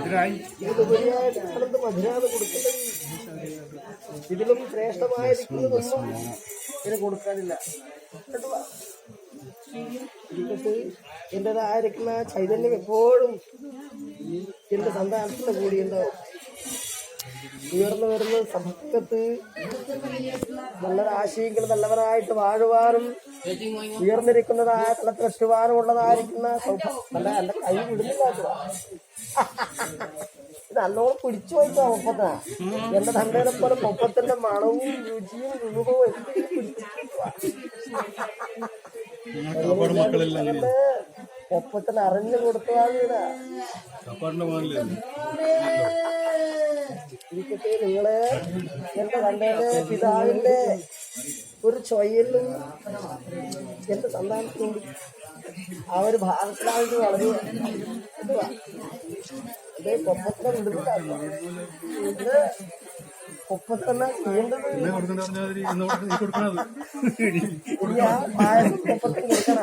മധുരായി ഇതിലും ശ്രേഷ്ഠമായ ഇതിന് കൊടുക്കാനില്ല കേട്ടോ? ഇരിക്കട്ടെ. എന്റേതായിരിക്കുന്ന ചൈതന്യം എപ്പോഴും എന്റെ സന്താനത്തിന്റെ കൂടിയുണ്ടാവും ഉയർന്നു വരുന്ന സമൂഹത്ത് നല്ലൊരാശയങ്ങൾ നല്ലവരായിട്ട് വാഴുവാനും ഉയർന്നിരിക്കുന്നതായ തലത്തിലെത്തുവാനുമുള്ളതായിരിക്കുന്ന ഉള്ളതായിരിക്കുന്ന നല്ല എന്റെ കൈ വിടുന്നില്ല നല്ലോണം പിടിച്ചു പോയിട്ടോ ഒപ്പത്ത എന്റെ തണ്ടേനെ പോലെ ഒപ്പത്തിന്റെ മണവും രുചിയും രൂപവും എന്തെങ്കിലും ഒപ്പത്തിന് അറിഞ്ഞു കൊടുത്തതാണ് ഇവിടെ നിങ്ങളെ എന്റെ കണ്ടേൽ പിതാവിന്റെ ഒരു ചൊയ്യലും എന്റെ സന്താനത്തിനുണ്ട് ആ ഒരു ഭാഗത്തിലായിട്ട് വളരെ ഇത് കൊപ്പത്തിനെ വിടുന്നില്ല ഇത് കൊപ്പത്തന്നെ ചെയ്യേണ്ടത് പായസം കൊപ്പത്തിന് കൊടുക്കണം.